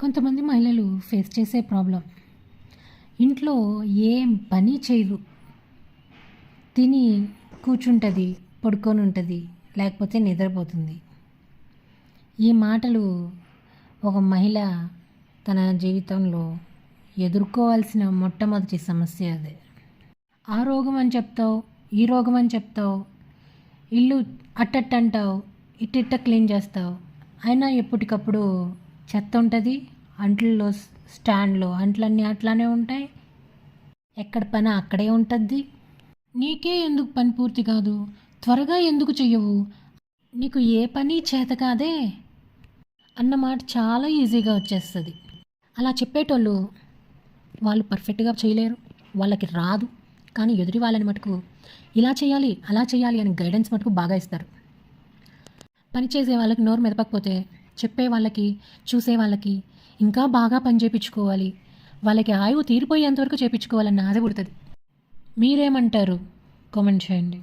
కొంతమంది మహిళలు ఫేస్ చేసే ప్రాబ్లం ఇంట్లో ఏం పని చేయదు తిని కూర్చుంటుంది పడుకొని ఉంటుంది లేకపోతే నిద్రపోతుంది. ఈ మాటలు ఒక మహిళ తన జీవితంలో ఎదుర్కోవాల్సిన మొట్టమొదటి సమస్య అదే. ఆ రోగం అని చెప్తావు ఈ రోగం అని చెప్తావు ఇల్లు అట్టట్ట అంటావు ఇట్టిట్ట క్లీన్ చేస్తావు. అయినా ఎప్పటికప్పుడు చెత్త ఉంటుంది అంట్లలో స్టాండ్లో అంట్లన్నీ అట్లానే ఉంటాయి. ఎక్కడ పని అక్కడే ఉంటుంది నీకే ఎందుకు పని పూర్తి కాదు? త్వరగా ఎందుకు చెయ్యవు? నీకు ఏ పని చేత కాదే? అన్న మాట చాలా ఈజీగా వచ్చేస్తుంది. అలా చెప్పేటోళ్ళు వాళ్ళు పర్ఫెక్ట్గా చేయలేరు. వాళ్ళకి రాదు. కానీ ఎదుటి వాళ్ళని మటుకు ఇలా చేయాలి అలా చేయాలి అని గైడెన్స్ మటుకు బాగా ఇస్తారు. పని చేసే వాళ్ళకి నోరు మెదపకపోతే చెప్పే వాళ్ళకి చూసే వాళ్ళకి ఇంకా బాగా పని చేయించుకోవాలి వాళ్ళకి ఆయువు తీరిపోయేంతవరకు చేయించుకోవాలన్న ఆశ పుడుతుంది. మీరేమంటారు? కామెంట్ చేయండి.